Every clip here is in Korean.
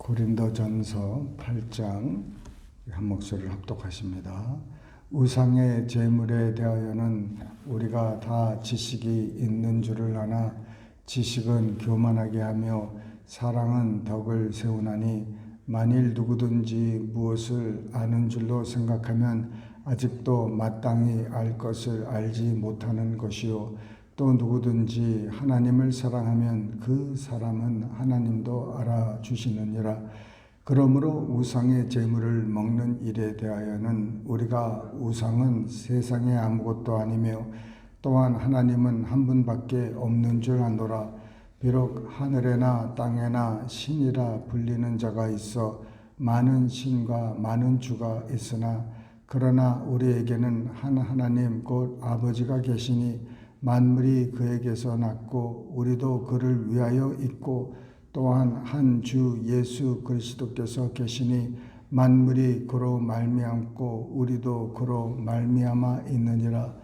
고린도전서 8장 한 목소리를 합독하십니다. 우상의 제물에 대하여는 우리가 다 지식이 있는 줄을 아나 지식은 교만하게 하며 사랑은 덕을 세우나니 만일 누구든지 무엇을 아는 줄로 생각하면 아직도 마땅히 알 것을 알지 못하는 것이요 또 누구든지 하나님을 사랑하면 그 사람은 하나님도 알아주시느니라. 그러므로 우상의 제물을 먹는 일에 대하여는 우리가 우상은 세상에 아무것도 아니며 또한 하나님은 한 분밖에 없는 줄 아노라. 비록 하늘에나 땅에나 신이라 불리는 자가 있어 많은 신과 많은 주가 있으나 그러나 우리에게는 한 하나님 곧 아버지가 계시니 만물이 그에게서 났고 우리도 그를 위하여 있고 또한 한 주 예수 그리스도께서 계시니 만물이 그로 말미암고 우리도 그로 말미암아 있느니라.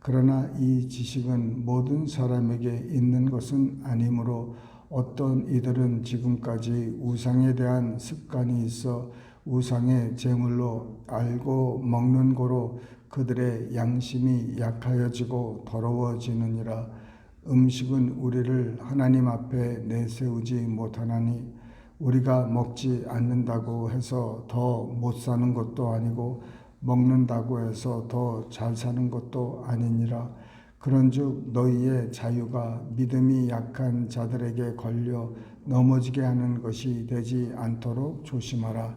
그러나 이 지식은 모든 사람에게 있는 것은 아니므로 어떤 이들은 지금까지 우상에 대한 습관이 있어 우상의 제물로 알고 먹는 거로 그들의 양심이 약하여지고 더러워지느니라. 음식은 우리를 하나님 앞에 내세우지 못하나니 우리가 먹지 않는다고 해서 더 못 사는 것도 아니고 먹는다고 해서 더 잘 사는 것도 아니니라. 그런즉 너희의 자유가 믿음이 약한 자들에게 걸려 넘어지게 하는 것이 되지 않도록 조심하라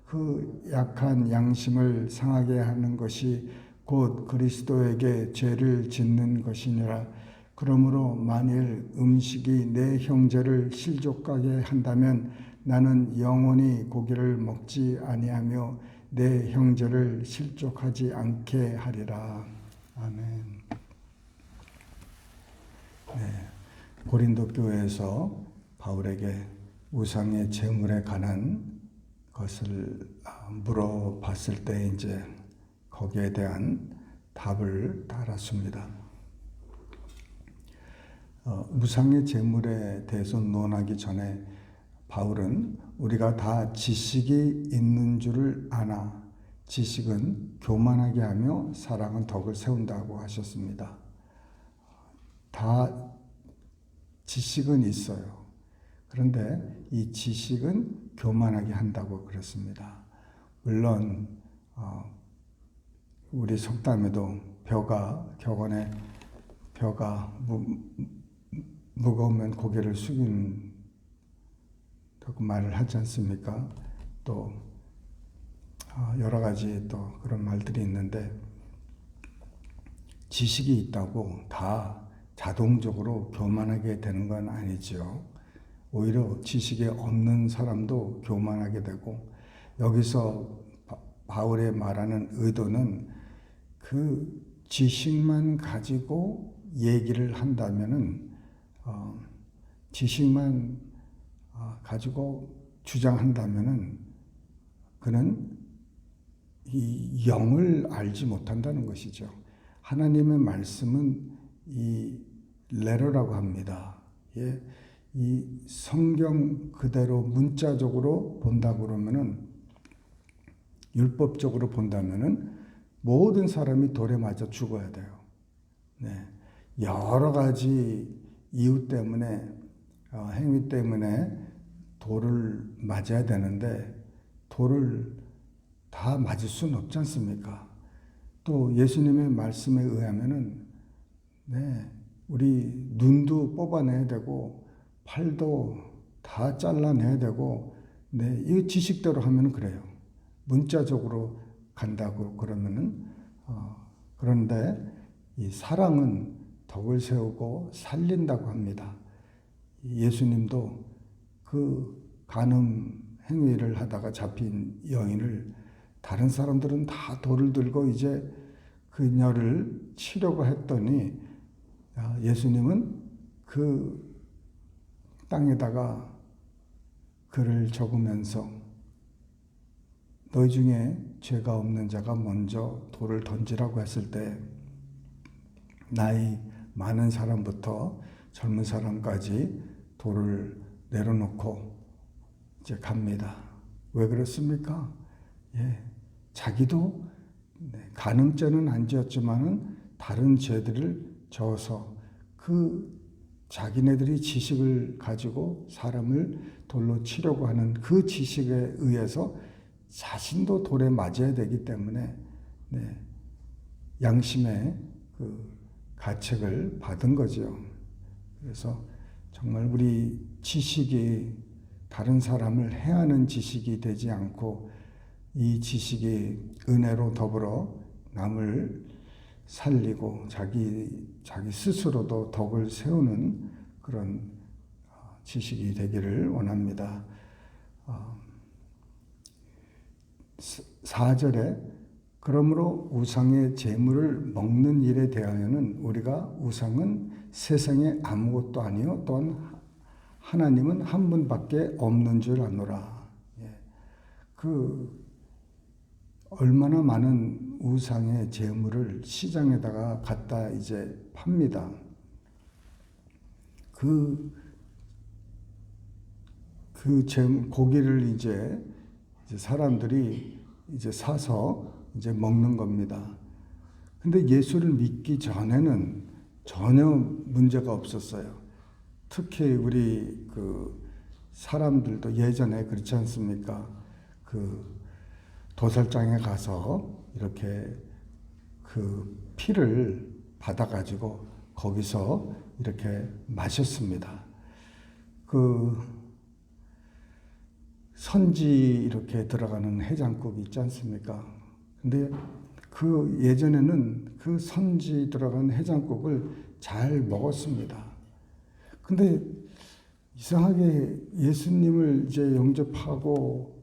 그 약한 양심을 상하게 하는 것이 곧 그리스도에게 죄를 짓는 것이니라. 그러므로 만일 음식이 내 형제를 실족하게 한다면 나는 영원히 고기를 먹지 아니하며 내 형제를 실족하지 않게 하리라. 아멘. 네. 고린도 교회에서 바울에게 우상의 제물에 관한 것을 물어봤을 때 이제 거기에 대한 답을 달았습니다. 어, 무상의 재물에 대해서 논하기 전에 바울은 우리가 다 지식이 있는 줄을 아나 지식은 교만하게 하며 사랑은 덕을 세운다고 하셨습니다. 다 지식은 있어요. 그런데 이 지식은 교만하게 한다고 그랬습니다. 물론 어, 우리 속담에도 벼가 격언에 벼가 무, 무거우면 고개를 숙인 그 말을 하지 않습니까? 또 어, 여러 가지 또 그런 말들이 있는데 지식이 있다고 다 자동적으로 교만하게 되는 건 아니죠. 오히려 지식이 없는 사람도 교만하게 되고 여기서 바울의 말하는 의도는 그 지식만 가지고 얘기를 한다면은 어, 지식만 어, 가지고 주장한다면은 그는 이 영을 알지 못한다는 것이죠. 하나님의 말씀은 이 레러라고 합니다. 예, 이 성경 그대로 문자적으로 본다 그러면은 율법적으로 본다면은 모든 사람이 돌에 맞아 죽어야 돼요. 네. 여러 가지 이유 때문에 어, 행위 때문에 돌을 맞아야 되는데 돌을 다 맞을 수는 없지 않습니까? 또 예수님의 말씀에 의하면은 네, 우리 눈도 뽑아내야 되고 팔도 다 잘라내야 되고 네, 이 지식대로 하면 그래요. 문자적으로 간다고 그러면은 어, 그런데 이 사랑은 덕을 세우고 살린다고 합니다. 예수님도 그 간음 행위를 하다가 잡힌 여인을 다른 사람들은 다 돌을 들고 이제 그녀를 치려고 했더니 아, 예수님은 그 땅에다가 글을 적으면서 너희 중에 죄가 없는 자가 먼저 돌을 던지라고 했을 때 나이 많은 사람부터 젊은 사람까지 돌을 내려놓고 이제 갑니다. 왜 그렇습니까? 예, 자기도 네, 간음죄는 안 지었지만은 다른 죄들을 져서 그 자기네들이 지식을 가지고 사람을 돌로 치려고 하는 그 지식에 의해서 자신도 돌에 맞아야 되기 때문에 네, 양심의 그 가책을 받은 거죠. 그래서 정말 우리 지식이 다른 사람을 해하는 지식이 되지 않고 이 지식이 은혜로 더불어 남을 살리고 자기 자기 스스로도 덕을 세우는 그런 어, 지식이 되기를 원합니다. 4절에 그러므로 우상의 재물을 먹는 일에 대하여는 우리가 우상은 세상에 아무것도 아니요 또한 하나님은 한 분밖에 없는 줄 아노라. 예. 그 얼마나 많은 우상의 재물을 시장에다가 갖다 이제 팝니다. 그, 그 재물, 고기를 이제, 이제 사람들이 이제 사서 이제 먹는 겁니다. 근데 예수를 믿기 전에는 전혀 문제가 없었어요. 특히 우리 그 사람들도 예전에 그렇지 않습니까? 그 도살장에 가서 이렇게 그 피를 받아가지고 거기서 이렇게 마셨습니다. 그 선지 이렇게 들어가는 해장국 있지 않습니까? 근데 그 예전에는 그 선지 들어간 해장국을 잘 먹었습니다. 근데 이상하게 예수님을 이제 영접하고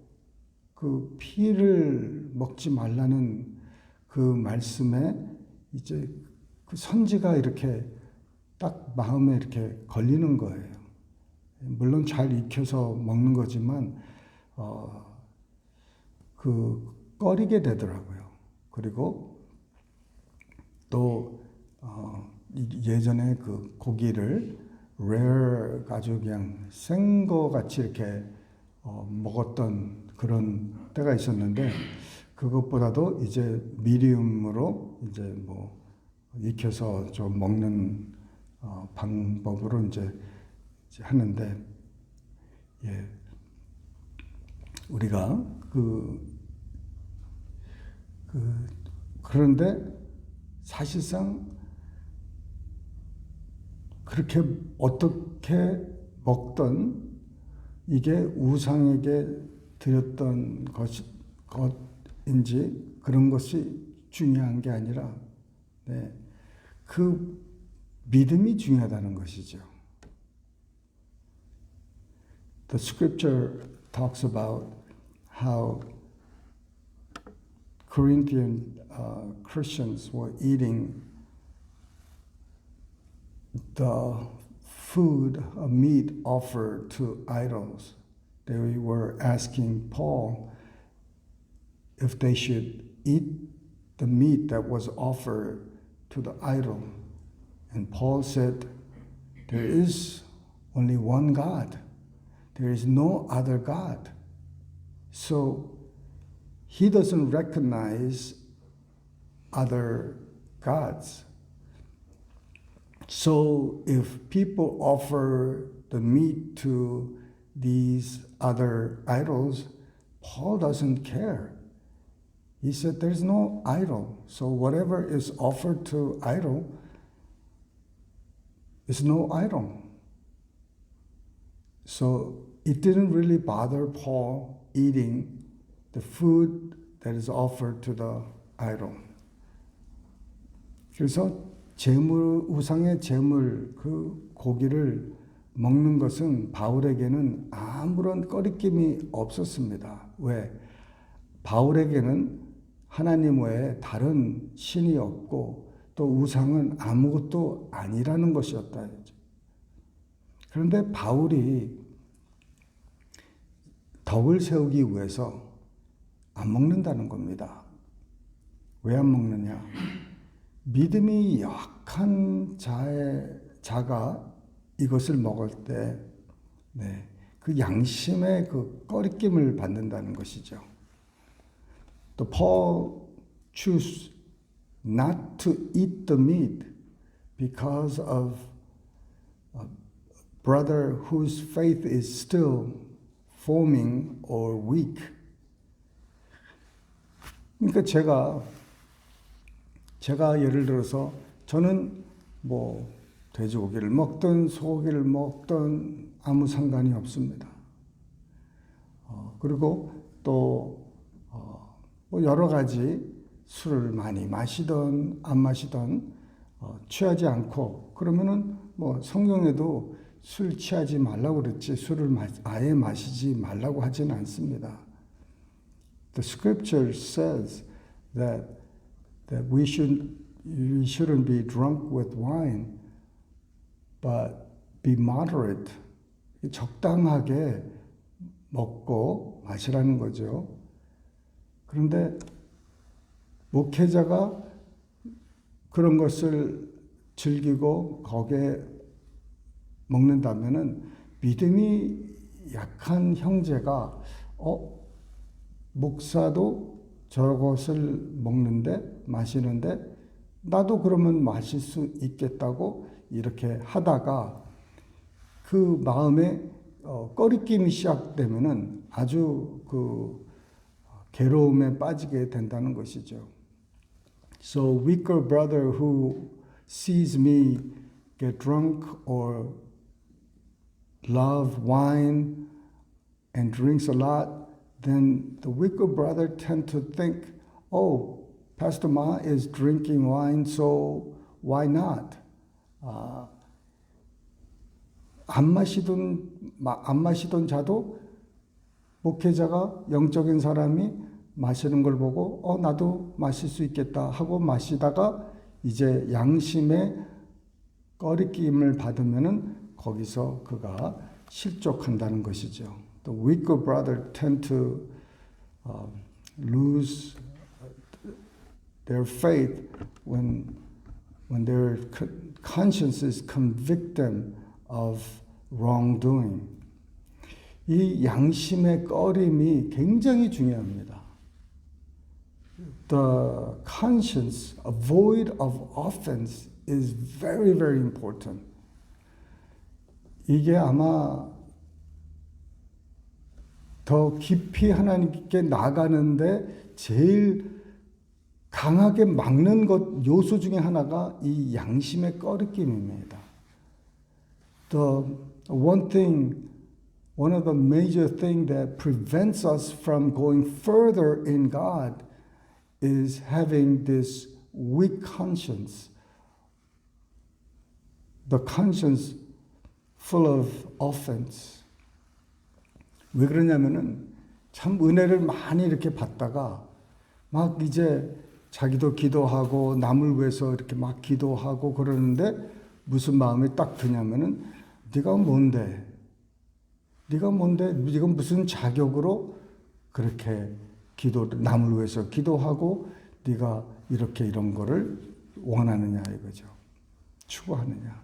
그 피를 먹지 말라는 그 말씀에 이제 그 선지가 이렇게 딱 마음에 이렇게 걸리는 거예요. 물론 잘 익혀서 먹는 거지만 어, 그 꺼리게 되더라고요. 그리고 또 어, 예전에 그 고기를 레어 가지고 그냥 생거 같이 이렇게 어, 먹었던 그런 때가 있었는데 그것보다도 이제 미디움으로 이제 뭐 익혀서 좀 먹는 어, 방법으로 이제, 이제 하는데 예. 우리가 그, 그 그런데 사실상 그렇게 어떻게 먹던 이게 우상에게 드렸던 것이, 것 인지 그런 것이 중요한 게 아니라 네, 그 믿음이 중요하다는 것이죠. The scripture talks about how Corinthian uh, Christians were eating the food, a meat offered to idols. They were asking Paul if they should eat the meat that was offered to the idol. And Paul said, There is only one God, there is no other God. So he doesn't recognize other gods. So if people offer the meat to these other idols, Paul doesn't care. He said there's no idol. So whatever is offered to idol is no idol. So it didn't really bother Paul eating the food that is offered to the idol. 그래서 재물 우상의 재물 그 고기를 먹는 것은 바울에게는 아무런 꺼리낌이 없었습니다. 왜? 바울에게는 하나님 외에 다른 신이 없고 또 우상은 아무것도 아니라는 것이었다. 그런데 바울이 덕을 세우기 위해서 안 먹는다는 겁니다. 왜 안 먹느냐? 믿음이 약한 자의 자가 이것을 먹을 때, 네, 그 양심의 그 꺼리낌을 받는다는 것이죠. 또 Paul choose not to eat the meat because of a brother whose faith is still forming or weak. 그러니까 제가 제가 예를 들어서 저는 뭐 돼지고기를 먹든 소고기를 먹든 아무 상관이 없습니다. 어, 그리고 또 어, 뭐 여러 가지 술을 많이 마시던 안 마시던 어, 취하지 않고 그러면은 뭐 성경에도 술 취하지 말라고 그랬지 술을 마, 아예 마시지 말라고 하지는 않습니다. The scripture says that that we should we shouldn't be drunk with wine, but be moderate. 적당하게 먹고 마시라는 거죠. 그런데 목회자가 그런 것을 즐기고 거기에 먹는다면은 믿음이 약한 형제가 어 목사도 저것을 먹는데 마시는데 나도 그러면 마실 수 있겠다고 이렇게 하다가 그 마음에 어, 꺼리낌이 시작되면은 아주 그 괴로움에 빠지게 된다는 것이죠. So weaker brother who sees me get drunk or love wine and drinks a lot, then the weaker brother tend to think, oh, Pastor Ma is drinking wine, so why not? 아, 안 마시던 마, 안 마시던 자도 목회자가 영적인 사람이 마시는 걸 보고 어 나도 마실 수 있겠다 하고 마시다가 이제 양심의 꺼리낌을 받으면은 거기서 그가 실족한다는 것이죠. The weaker brother tend to uh, lose their faith when when their consciences convict them of wrongdoing. 이 양심의 꺼림이 굉장히 중요합니다. The conscience, a void of offense, is very, very important. 이게 아마 더 깊이 하나님께 나가는데 제일 강하게 막는 것 요소 중에 하나가 이 양심의 꺼리낌입니다. The one thing, one of the major thing that prevents us from going further in God is having this weak conscience. The conscience full of offense. 왜 그러냐면은 참 은혜를 많이 이렇게 받다가 막 이제 자기도 기도하고 남을 위해서 이렇게 막 기도하고 그러는데 무슨 마음이 딱 드냐면은 네가 뭔데? 네가 뭔데? 네가 무슨 자격으로 그렇게 기도 남을 위해서 기도하고 네가 이렇게 이런 거를 원하느냐 이거죠. 추구하느냐.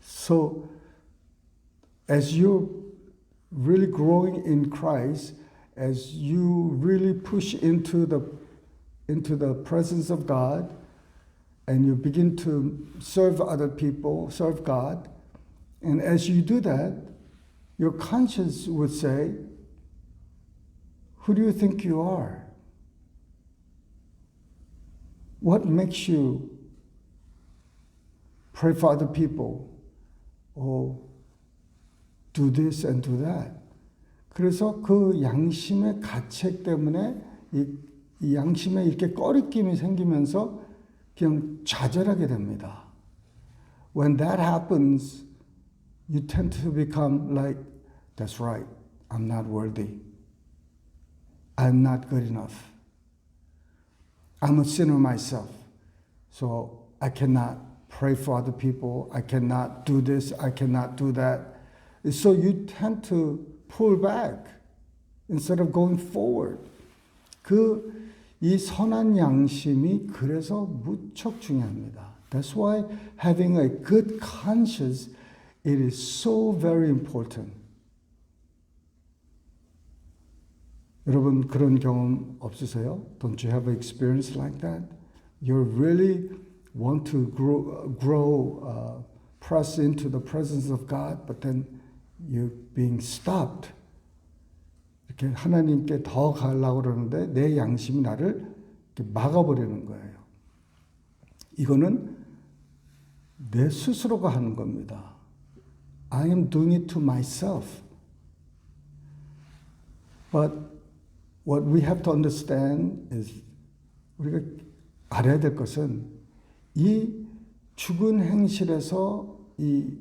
So as you really growing in Christ, as you really push into the into the presence of God and you begin to serve other people, serve God, and as you do that, your conscience would say, Who do you think you are? What makes you pray for other people or do this and do that? 그래서 그 양심의 가책 때문에 이, 이 양심에 이렇게 꺼리낌이 생기면서 그냥 좌절하게 됩니다. When that happens, you tend to become like, that's right, I'm not worthy. I'm not good enough. I'm a sinner myself. So I cannot pray for other people. I cannot do this. I cannot do that. So you tend to pull back instead of going forward. 그 이 선한 양심이 그래서 무척 중요합니다. That's why having a good conscience it is so very important. 여러분 그런 경험 없으세요? Don't you have experience like that? You really want to grow, grow, uh, press into the presence of God, but then you're being stopped. 이렇게 하나님께 더 가려고 그러는데 내 양심이 나를 막아버리는 거예요. 이거는 내 스스로가 하는 겁니다. I am doing it to myself. But what we have to understand is 우리가 알아야 될 것은 이 죽은 행실에서 이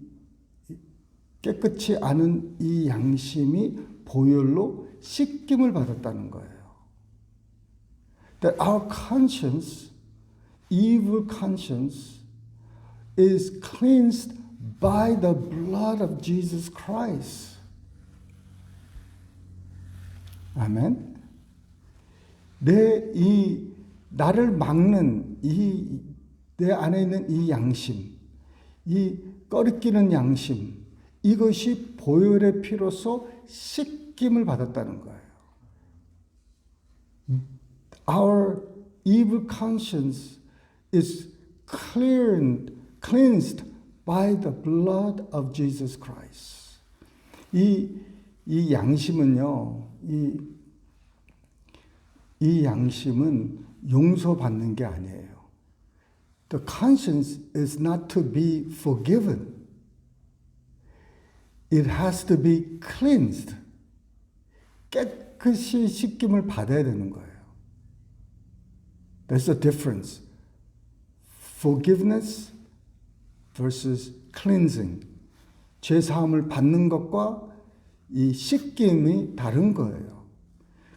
깨끗이 않은 이 양심이 보혈로 씻김을 받았다는 거예요. That our conscience, evil conscience, is cleansed by the blood of Jesus Christ. 아멘. 내 이 나를 막는 이 내 안에 있는 이 양심, 이 꺼리끼는 양심, 이것이 보혈의 피로서 씻김을 받았다는 거예요. Our evil conscience is cleared, cleansed by the blood of Jesus Christ. 이, 이 양심은요, 이, 이 양심은 용서받는 게 아니에요. The conscience is not to be forgiven. It has to be cleansed. 깨끗이 씻김을 받아야 되는 거예요. There's a difference. Forgiveness versus cleansing. 죄 사함을 받는 것과 이 씻김이 다른 거예요.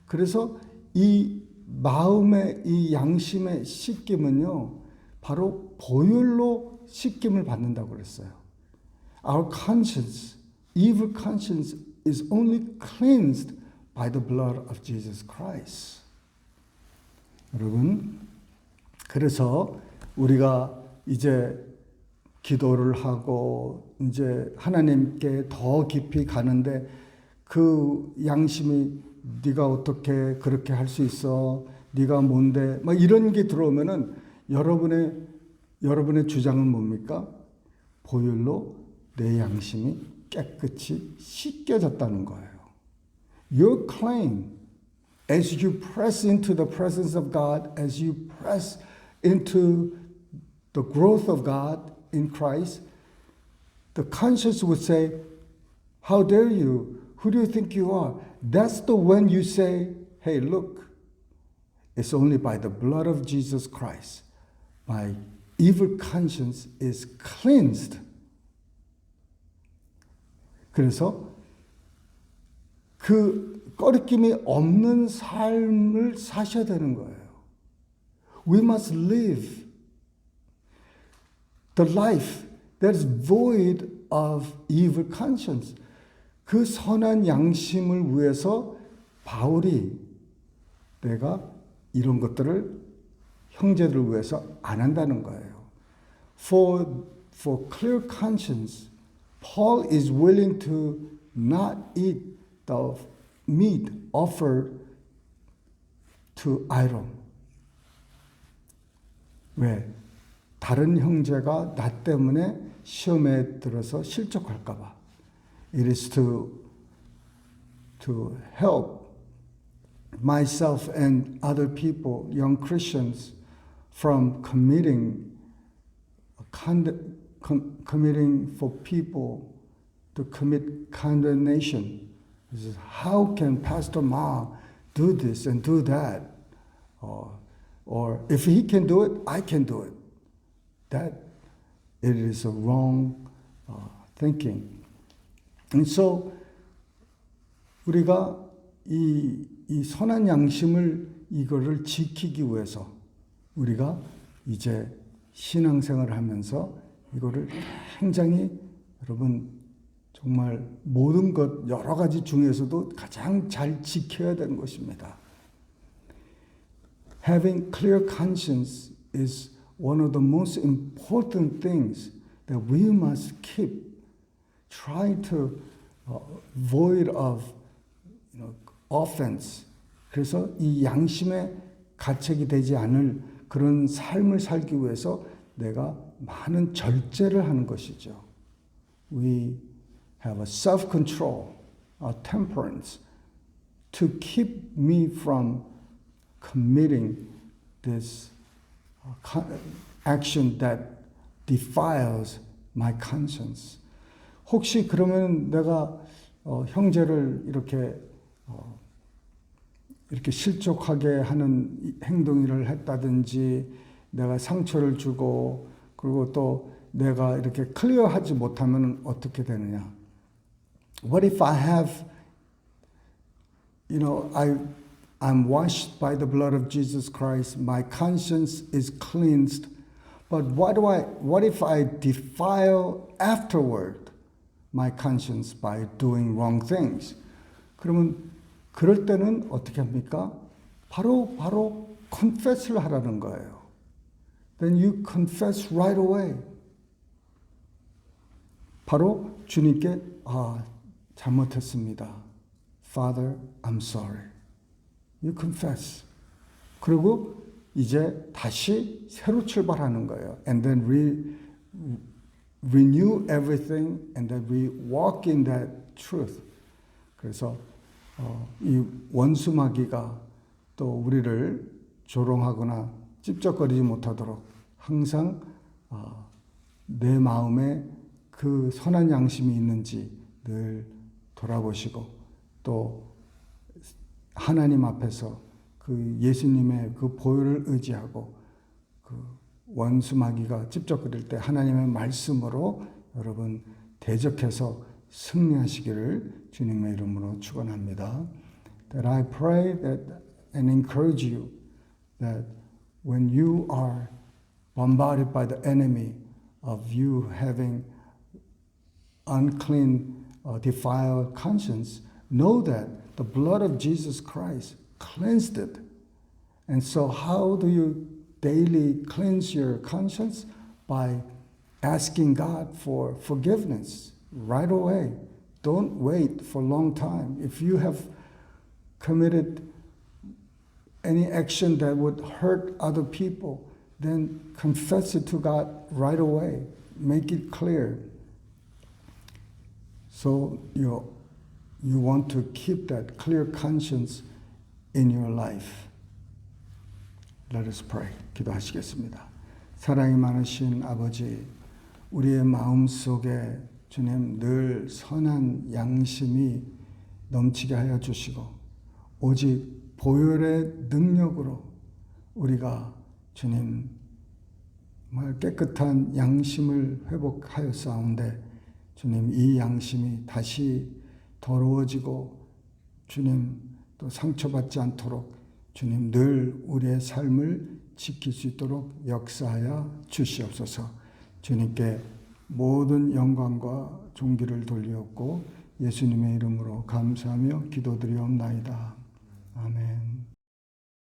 그래서 이 마음의 이 양심의 씻김은요, 바로 보혈로 씻김을 받는다고 그랬어요. Our conscience, evil conscience, is only cleansed by the blood of Jesus Christ. 여러분, 그래서 우리가 이제 기도를 하고 이제 하나님께 더 깊이 가는데 그 양심이 네가 어떻게 그렇게 할 수 있어? 네가 뭔데? 막 이런 게 들어오면은 여러분의 여러분의 주장은 뭡니까? 보혈로 내 양심이 깨끗이 씻겨졌다는 거예요. Your claim as you press into the presence of God, as you press into the growth of God in Christ, the conscience would say, How dare you? Who do you think you are? That's the when you say, Hey, look, it's only by the blood of Jesus Christ. My evil conscience is cleansed. 그래서 그 꺼리낌이 없는 삶을 사셔야 되는 거예요. We must live the life that is void of evil conscience. 그 선한 양심을 위해서 바울이 내가 이런 것들을 형제들을 위해서 안 한다는 거예요. For, for clear conscience, Paul is willing to not eat the meat offered to idol. 왜? 다른 형제가 나 때문에 시험에 들어서 실족할까봐. It is to, to help myself and other people, young Christians, from committing, com- committing for people to commit condemnation. How can Pastor Ma do this and do that? Or, or if he can do it, I can do it. That it is a wrong uh, thinking. So 우리가 이 이 선한 양심을 이거를 지키기 위해서 우리가 이제 신앙생활을 하면서 이거를 굉장히 여러분 정말 모든 것 여러 가지 중에서도 가장 잘 지켜야 되는 것입니다. Having clear conscience is one of the most important things that we must keep. Try to uh, void of you know, offense. 그래서 이 양심의 가책이 되지 않을 그런 삶을 살기 위해서 내가 많은 절제를 하는 것이죠. We have a self-control, a temperance to keep me from committing this uh, action that defiles my conscience. 혹시 그러면 내가 어, 형제를 이렇게 어, 이렇게 실족하게 하는 이 행동을 했다든지 내가 상처를 주고 그리고 또 내가 이렇게 클리어하지 못하면 어떻게 되느냐? What if I have you know, I, I'm washed by the blood of Jesus Christ. My conscience is cleansed. But what do I, what if I defile afterward my conscience by doing wrong things? 그러면 그럴 때는 어떻게 합니까? 바로 바로 confess를 하라는 거예요. Then you confess right away. 바로 주님께 아 잘못했습니다. Father, I'm sorry. You confess. 그리고 이제 다시 새로 출발하는 거예요. And then re, renew everything and then we walk in that truth. 그래서 어, 이 원수마귀가 또 우리를 조롱하거나 찝쩍거리지 못하도록 항상 어, 내 마음에 그 선한 양심이 있는지 늘 돌아보시고 또 하나님 앞에서 그 예수님의 그 보혈을 의지하고 그 원수 마귀가 찝쩍거릴 때 하나님의 말씀으로 여러분 대적해서 승리하시기를 주님의 이름으로 축원합니다. That I pray that and encourage you that when you are bombarded by the enemy of you having unclean, uh, defiled conscience, know that the blood of Jesus Christ cleansed it. And so, how do you daily cleanse your conscience? By asking God for forgiveness right away. Don't wait for a long time. If you have committed any action that would hurt other people, then confess it to God right away. Make it clear. So you, you want to keep that clear conscience in your life. Let us pray. 기도하시겠습니다. 사랑이 많으신 아버지, 우리의 마음 속에 주님 늘 선한 양심이 넘치게 하여 주시고, 오직 보혈의 능력으로 우리가 주님 정말 깨끗한 양심을 회복하여 싸운데 주님 이 양심이 다시 더러워지고 주님 또 상처받지 않도록 주님 늘 우리의 삶을 지킬 수 있도록 역사하여 주시옵소서. 주님께 모든 영광과 존귀를 돌리었고 예수님의 이름으로 감사하며 기도드리옵나이다. 아멘.